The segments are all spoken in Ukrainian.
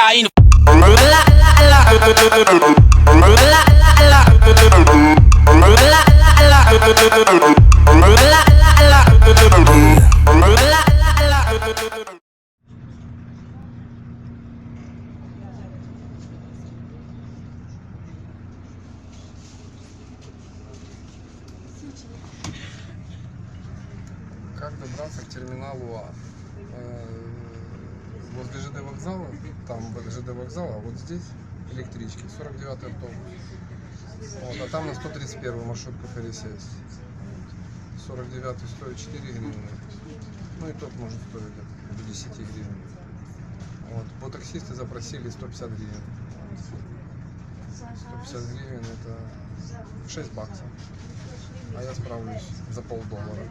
cocaine. Вот здесь электрички, 49 автобус. Вот, а там на 131 маршрутку пересесть. 49 стоит 4 гривны. Ну и тот может стоить до 10 гривен. Вот. По таксисты запросили 150 гривен. 150 гривен это 6 баксов. А я справлюсь за полдоллара.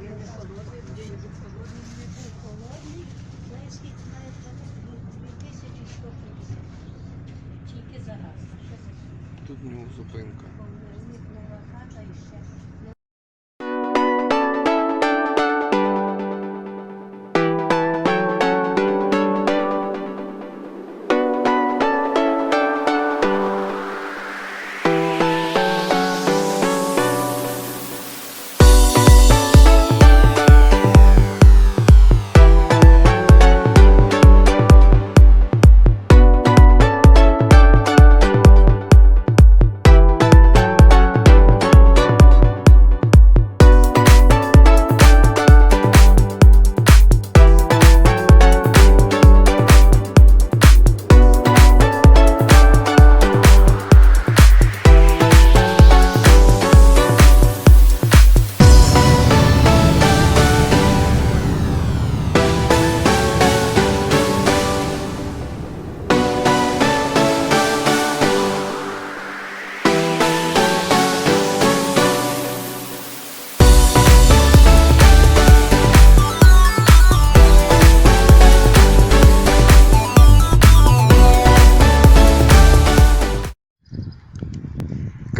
Нього зупинка.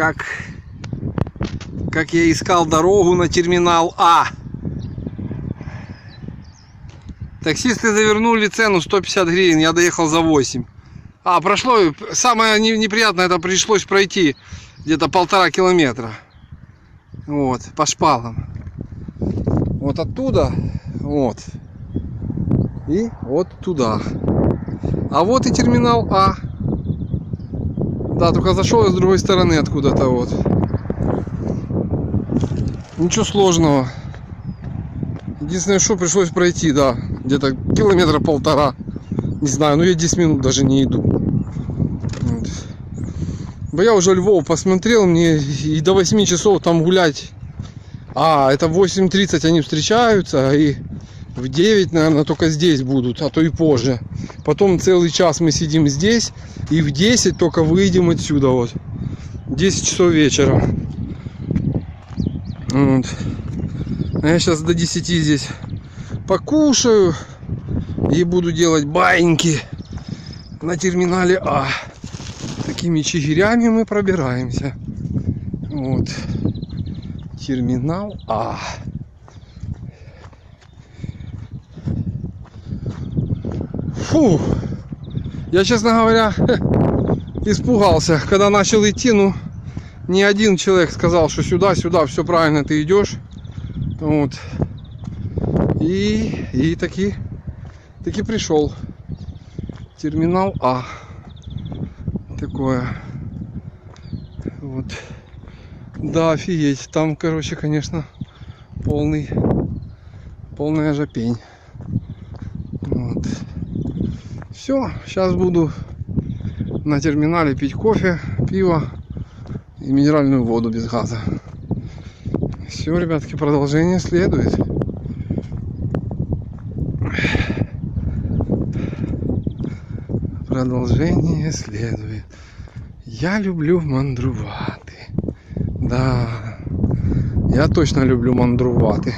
Как, как я искал дорогу на терминал А. Таксисты завернули цену 150 гривен, я доехал за 8. А, прошло, самое не- неприятное, это пришлось пройти где-то полтора километра. Вот, по шпалам. Вот оттуда, вот. И вот туда. А вот и терминал А. Да, только зашел я с другой стороны откуда-то вот. Ничего сложного. Единственное, что пришлось пройти, да, где-то километра полтора. Не знаю, ну я 10 минут даже не иду. Вот. Бо я уже Львов посмотрел, мне и до 8 часов там гулять. А, это в 8.30 они встречаются, и в 9, наверное, только здесь будут, а то и позже. Потом целый час мы сидим здесь, и в 10 только выйдем отсюда вот. 10 часов вечера. Вот. А я сейчас до 10 здесь покушаю и буду делать баиньки на терминале А. Такими чигирями мы пробираемся. Вот. Терминал А. Фу. Я, честно говоря, испугался, когда начал идти, ну, ни один человек сказал, что сюда, сюда, все правильно ты идешь. Вот. И, и таки, таки пришел. Терминал А. Такое. Вот. Да, офигеть. Там, короче, конечно, полный, полная жопень. Вот. Все, сейчас буду на терминале пить кофе, пиво и минеральную воду без газа. Все, ребятки, продолжение следует. Продолжение следует. Я люблю мандрувати. Да, я точно люблю мандрувати.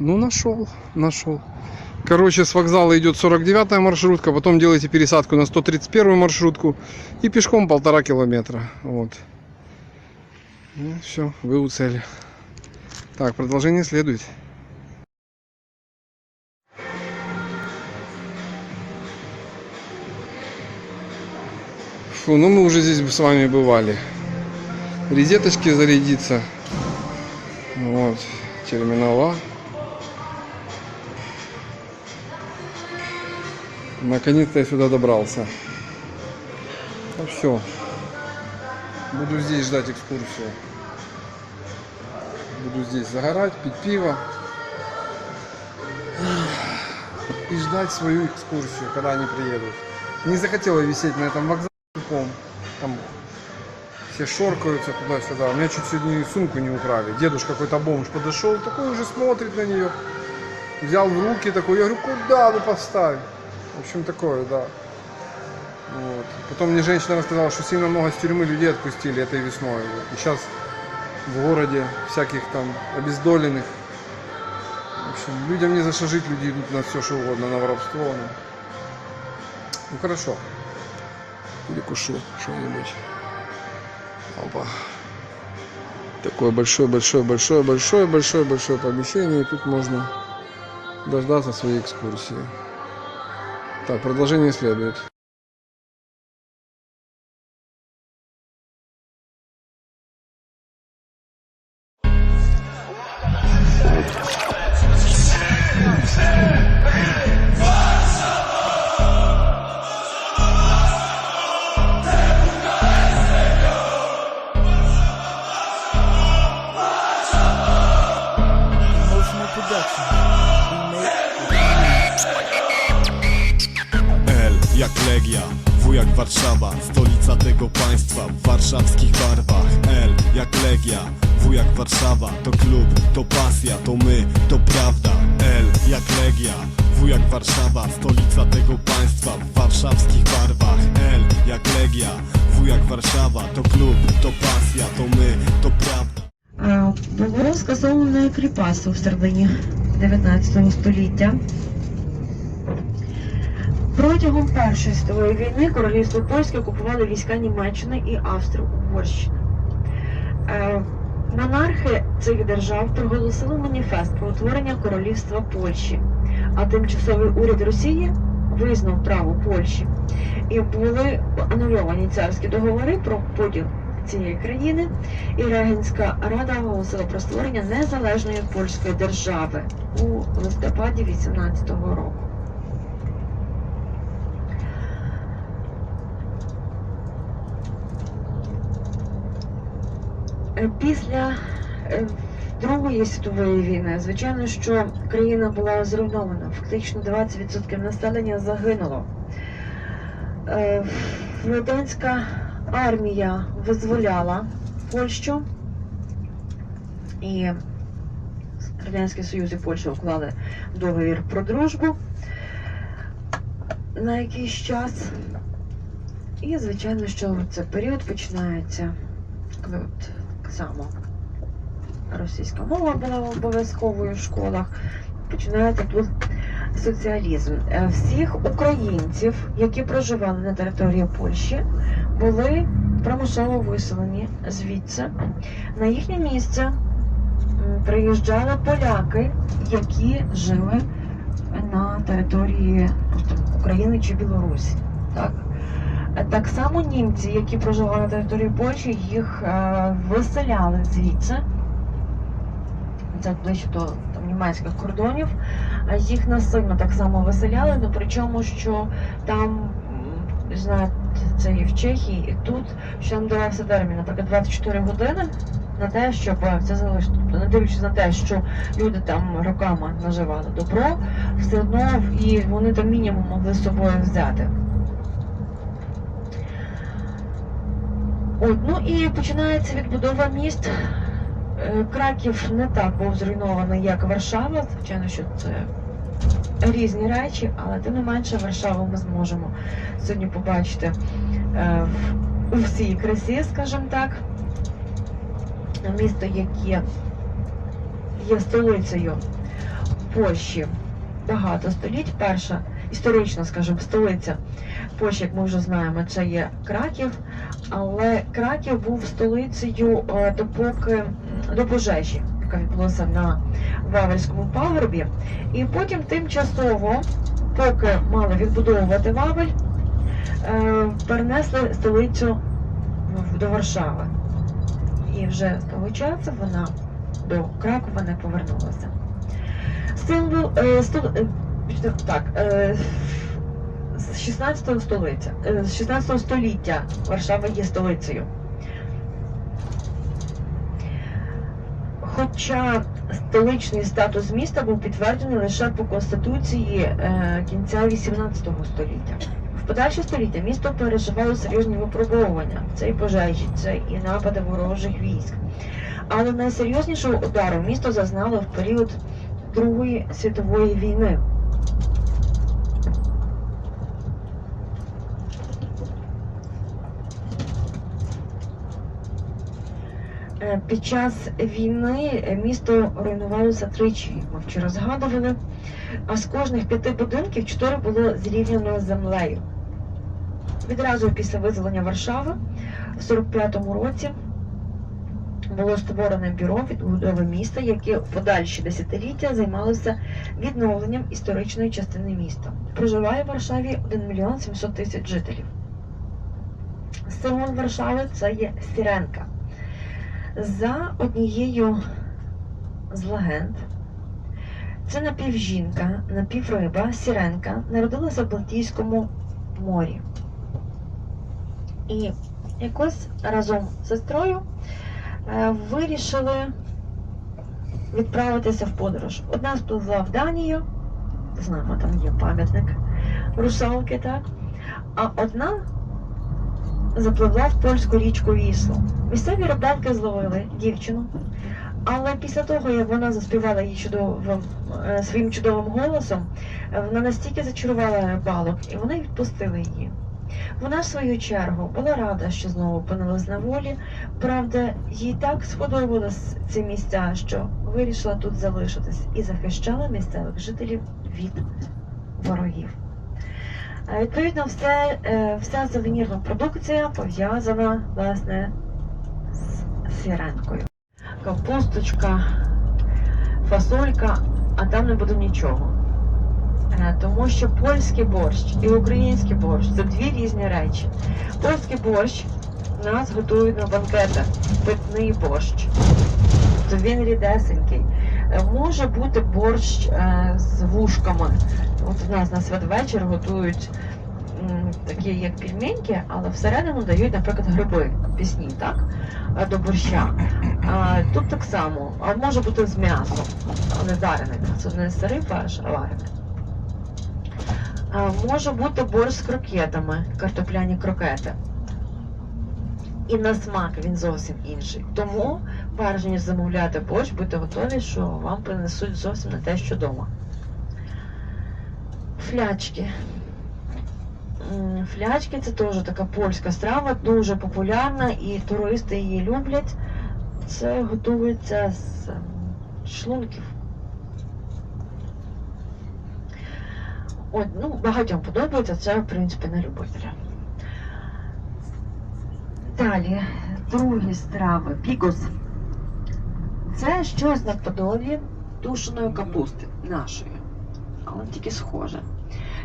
Ну, нашел, нашел. Короче, с вокзала идет 49 маршрутка, потом делаете пересадку на 131 маршрутку и пешком полтора километра. Вот. Ну, все, вы у цели. Так, продолжение следует. Фу, ну мы уже здесь с вами бывали. Резеточки зарядиться. Вот, терминала. Наконец-то я сюда добрался. Ну все. Буду здесь ждать экскурсию. Буду здесь загорать, пить пиво. И ждать свою экскурсию, когда они приедут. Не захотела висеть на этом вокзале. Там все шоркаются туда-сюда. У меня чуть сегодня сумку не украли. Дедушка какой-то бомж подошел, такой уже смотрит на нее. Взял в руки такой, я говорю, куда ну поставь? В общем, такое, да. Вот. Потом мне женщина рассказала, что сильно много с тюрьмы людей отпустили этой весной. И сейчас в городе всяких там обездоленных. В общем, людям не за что жить, люди идут на все, что угодно, на воровство. Ну, ну хорошо. Перекушу что-нибудь. Опа. Такое большое, большое, большое, большое, большое, большое помещение. И тут можно дождаться своей экскурсии. Так, продолжение следует. Emotional production. jak Legia, W jak Warszawa, stolica tego państwa w warszawskich barwach. L jak Legia, W jak Warszawa, to klub, to pasja, to my, to prawda. L jak Legia, W jak Warszawa, stolica tego państwa w warszawskich barwach. L jak Legia, W jak Warszawa, to klub, to pasja, to my, to prawda. Е, Було скасовано кріпацтво в середині 19 століття. Протягом Першої світової війни королівство польське окупували війська Німеччини і Австро-Угорщини. Е, Монархи цих держав проголосили маніфест про утворення королівства Польщі, а тимчасовий уряд Росії визнав право Польщі і були анульовані царські договори про поділ цієї країни, і Регенська рада оголосила про створення незалежної польської держави у листопаді 18-го року. Після е, Другої світової війни, звичайно, що країна була зруйнована. Фактично 20% населення загинуло. Е, Радянська армія визволяла Польщу і Радянський Союз і Польща уклали договір про дружбу на якийсь час. І, звичайно, що цей період починається, коли так само російська мова була обов'язковою в школах. Починається тут соціалізм. Е, Всіх українців, які проживали на території Польщі, були примусово виселені звідси. На їхнє місце приїжджали поляки, які жили на території тобто, України чи Білорусі. Так? Так само німці, які проживали на території Польщі, їх е, виселяли звідси. Це ближче до там, німецьких кордонів. А їх насильно так само виселяли, ну причому, що там, знаю, це і в Чехії, і тут, що нам давався термін, наприклад, 24 години на те, щоб це залишити. Тобто, не дивлячись на те, що люди там роками наживали добро, все одно і вони там мінімум могли з собою взяти. От, ну і починається відбудова міст. Е, Краків не так був зруйнований, як Варшава. Звичайно, що це різні речі, але тим не менше Варшаву ми зможемо сьогодні побачити е, у всій красі, скажімо так. Місто, яке є столицею Польщі багато століть. Перша історична, скажімо, столиця Польщі, як ми вже знаємо, це є Краків. Але Краків був столицею е, допоки до пожежі, яка відбулася на Вавельському пагорбі. І потім тимчасово, поки мали відбудовувати Вавель, е, перенесли столицю до Варшави. І вже з того часу вона до Кракова не повернулася. Символ е, так, е, з 16 століття, е, з 16 століття Варшава є столицею. Хоча столичний статус міста був підтверджений лише по конституції е, кінця 18 століття. В подальші століття місто переживало серйозні випробовування. Це і пожежі, це і напади ворожих військ. Але найсерйознішого удару місто зазнало в період Другої світової війни. Під час війни е, місто руйнувалося тричі, ми вчора згадували, а з кожних п'яти будинків чотири було зрівняно землею. Відразу після визволення Варшави в 45-му році було створене бюро відбудови міста, яке в подальші десятиліття займалося відновленням історичної частини міста. Проживає в Варшаві 1 мільйон 700 тисяч жителів. Символ Варшави це є сіренка. За однією з легенд, це напівжінка, напівриба, сіренка народилася в Балтійському морі. І якось разом з сестрою е, вирішили відправитися в подорож. Одна спливла в Данію, знаємо, там є пам'ятник русалки, так? А одна запливла в польську річку Віслу. Місцеві рибалки зловили дівчину, але після того, як вона заспівала її чудовим, е, своїм чудовим голосом, е, вона настільки зачарувала рибалок, і вони відпустили її. Вона, в свою чергу, була рада, що знову опинилась на волі. Правда, їй так сподобалось ці місця, що вирішила тут залишитись і захищала місцевих жителів від ворогів. Відповідно, все, е, вся сувенірна продукція пов'язана власне з сіренкою. Капусточка, фасолька, а там не буде нічого. Е, Тому що польський борщ і український борщ це дві різні речі. Польський борщ нас готують на банкетах, питний борщ. То він рідесенький. Може бути борщ е, з вушками. От в нас на святвечір готують такі як пельменьки, але всередину дають, наприклад, гриби пісні, так? е, До борща. Тут так само, а може бути з м'ясом, але вареник. Це не сирий фарш, а вареник. А, може бути борщ з крокетами, картопляні крокети. І на смак він зовсім інший. Тому, перш ніж замовляти борщ, будьте готові, що вам принесуть зовсім не те, що вдома. Флячки. Флячки це теж така польська страва, дуже популярна і туристи її люблять. Це готується з ем, шлунків. От, ну, багатьом подобається, це, в принципі, на любителя. Далі, другі страви. Пігос. Це щось наподобі тушеної капусти нашої. Але тільки схоже.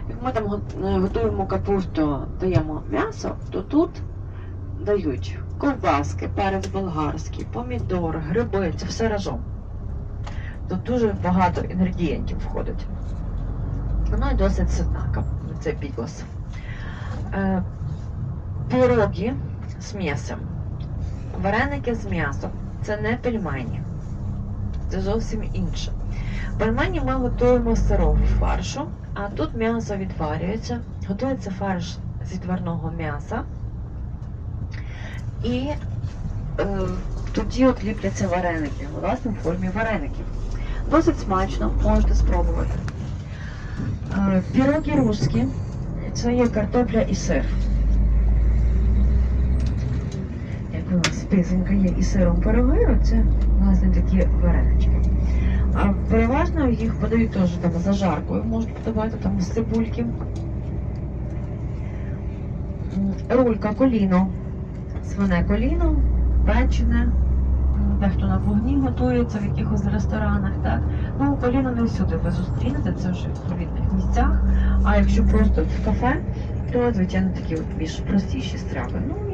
Як ми там е, готуємо капусту, даємо м'ясо, то тут дають ковбаски, перець болгарський, помідор, гриби, це все разом. Тут дуже багато інгредієнтів входить. Воно і досить ситна, це бігос. Е, піроги з м'ясом. Вареники з м'ясом. Це не пельмені. Це зовсім інше. Пельмені ми готуємо з сирого фаршу, а тут м'ясо відварюється. Готується фарш з відварного м'яса. І е, тоді от ліпляться вареники, власне, в формі вареників. Досить смачно, можете спробувати. Е, Піроги русські це є картопля і сир. Як у нас писанка є і сиром пироги, це власне такі варенички. А переважно їх подають теж там зажаркою, можуть подавати там з цибульки. Рулька коліно, свине коліно, печене. Дехто на вогні готується в якихось ресторанах, так? Ну, коліно не всюди ви зустрінете, це вже в відповідних місцях. А якщо просто в кафе, то, звичайно, такі от більш простіші страви. Ну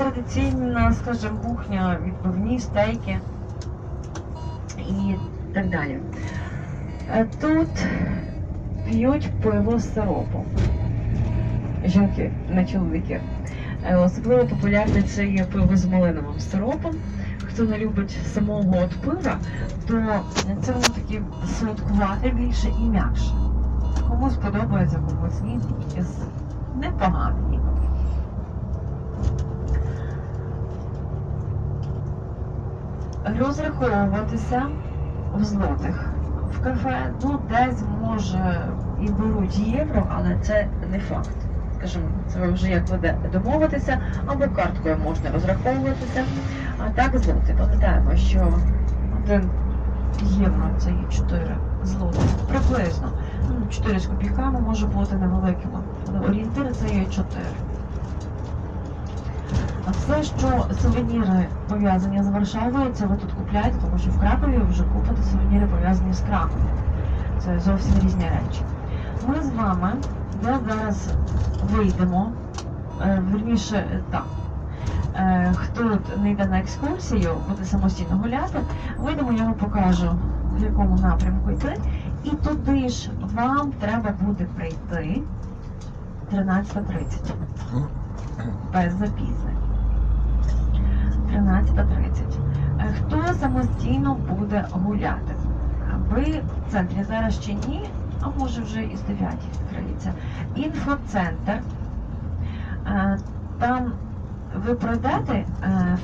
традиційна, скажімо, кухня, відбивні стейки і так далі. Е, Тут п'ють пиво з сиропом. Жінки, не чоловіки. Е, Особливо популярне це є пиво з малиновим сиропом. Хто не любить самого от пива, то це воно таке солодкувате більше і м'якше. Комусь подобається, комусь ні, таке Розраховуватися в злотих в кафе, ну десь може і беруть євро, але це не факт. Скажімо, це вже як веде домовитися, або карткою можна розраховуватися. А так злоти. Пам'ятаємо, що один євро це є 4 злоти. Приблизно. Ну, 4 з копійками може бути невеликими. Але орієнтир це є 4. Все, що сувеніри пов'язані з Варшавою, це ви тут купляєте, тому що в Кракові вже купите сувеніри пов'язані з Краковом. Це зовсім різні речі. Ми з вами де зараз вийдемо, е, вірніше е, так. Е, Хто не йде на екскурсію, буде самостійно гуляти, вийдемо, я вам покажу, в якому напрямку йти. І туди ж вам треба буде прийти 13.30 без запізнень. 13.30. Е, Хто самостійно буде гуляти? Ви в центрі зараз чи ні? А може вже і з 9 відкриється. Інфоцентр. Е, Там ви пройдете е,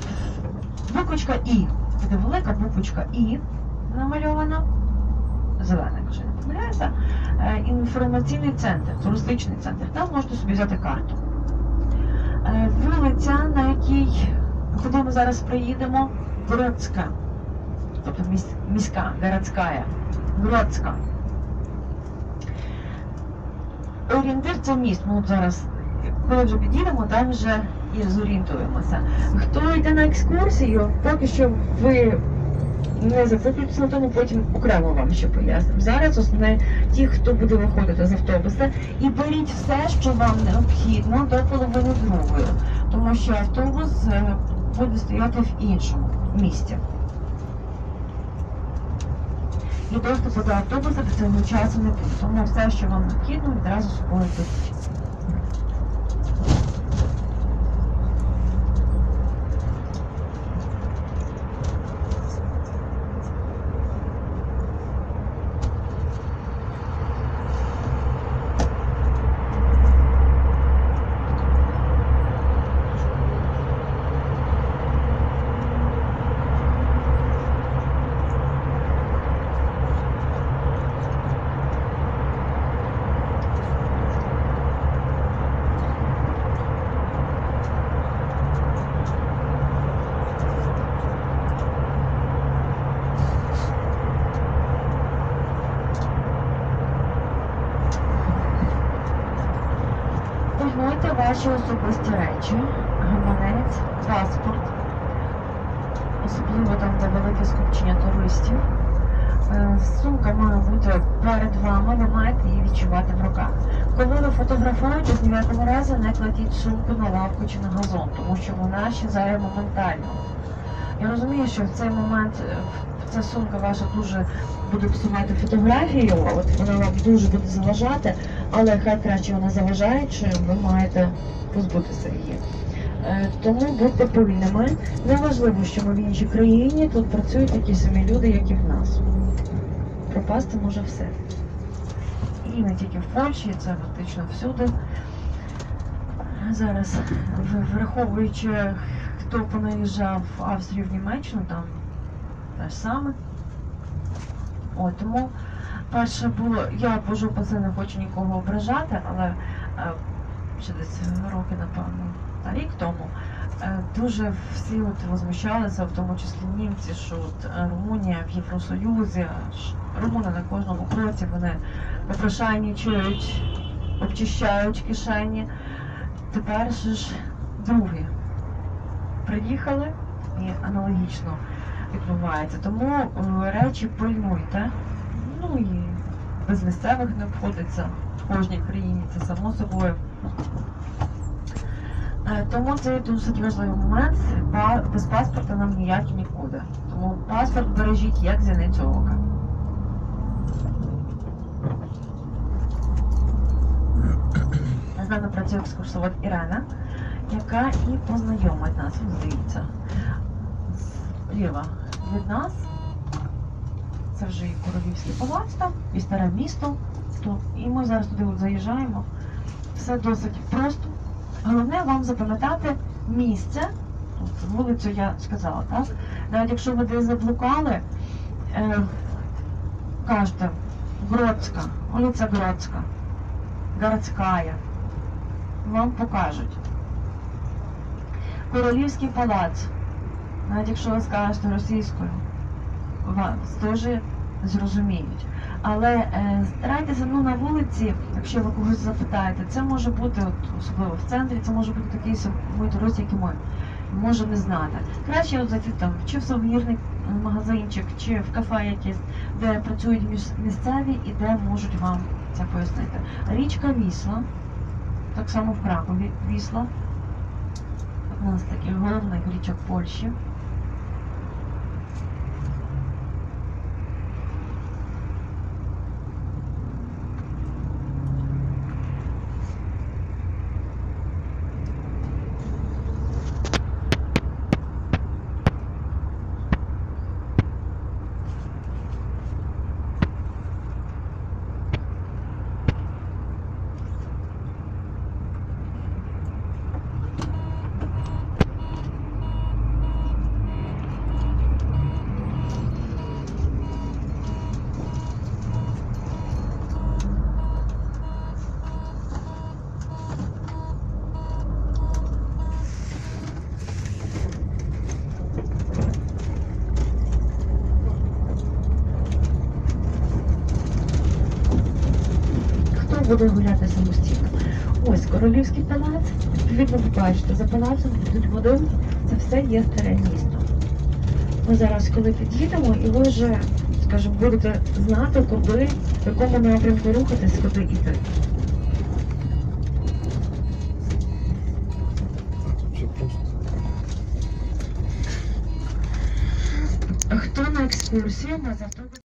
буквочка І. Буде велика буквочка І намальована. Зелена, якщо не помиляюся. Інформаційний центр, туристичний центр. Там можете собі взяти карту. Вулиця, на якій, куди ми зараз приїдемо, Городська. Тобто міська, городська. Городська. Орієнтир це міст. Ну от зараз, коли вже підійдемо, там вже і зорієнтуємося. Хто йде на екскурсію, поки що ви не зациклюйтесь на тому, потім окремо вам ще пояснимо. Зараз основне ті, хто буде виходити з автобуса, і беріть все, що вам необхідно до половини другої, тому що автобус е, буде стояти в іншому місці. І доступу до автобуса до цього часу не буде. Тому все, що вам необхідно, відразу собою беріть. Ваші особисті речі, гаманець, паспорт, особливо там, де велике скупчення туристів. Е, Сумка має бути перед вами, ви маєте її відчувати в руках. Коли ви фотографуєте, ні в якому разі не кладіть сумку на лавку чи на газон, тому що вона щезає моментально. Я розумію, що в цей момент е, ця сумка ваша дуже буде псувати фотографію, от вона вам дуже буде заважати, але хай краще вона заважає, чи ви маєте позбутися її. Е, Тому будьте пильними. Неважливо, що ми в іншій країні, тут працюють такі самі люди, як і в нас. Пропасти може все. І не тільки в Польщі, це фактично всюди. Зараз, враховуючи, хто понаїжджав в Австрію в Німеччину, там те ж саме. О, тому перше було, я божу по це не хочу нікого ображати, але е, ще десь роки, напевно, та рік тому. е, Дуже всі от возмущалися, в тому числі німці, що от е, Румунія в Євросоюзі, румуни на кожному кроці вони попрошайнічують, обчищають кишені. Тепер ж другі приїхали і аналогічно відбувається. Тому речі пильнуйте. Ну і без місцевих не обходиться в кожній країні, це само собою. Е, Тому це досить важливий момент. Без паспорта нам ніяк нікуди. Тому паспорт бережіть як зіницю ока. З нами працює екскурсовод Ірена, яка і познайомить нас, здається. Зліва від нас. Це вже і Королівський палац там, і старе місто. Тут. І ми зараз туди от заїжджаємо. Все досить просто. Головне вам запам'ятати місце. Тут вулицю я сказала, так? Навіть якщо ви десь заблукали, е, кажете Гродська, вулиця Гродська, Городськая. Вам покажуть. Королівський палац. Навіть якщо ви скажете російською, вас теж зрозуміють. Але е, старайтеся ну, на вулиці, якщо ви когось запитаєте, це може бути, от, особливо в центрі, це може бути такий самий турист, як і ми. Може не знати. Краще от зайти там чи в сувенірний магазинчик, чи в кафе якесь, де працюють місцеві і де можуть вам це пояснити. Річка Вісла, так само в Кракові Вісла. Одна з таких головних річок Польщі. Хто гуляти самостійно? Ось королівський палац. Відповідно, ви бачите, за палацом йдуть будинки. Це все є старе місто. Ми зараз, коли під'їдемо, і ви вже, скажімо, будете знати, куди, в якому напрямку рухатись, куди йти. Хто на екскурсію на автобус?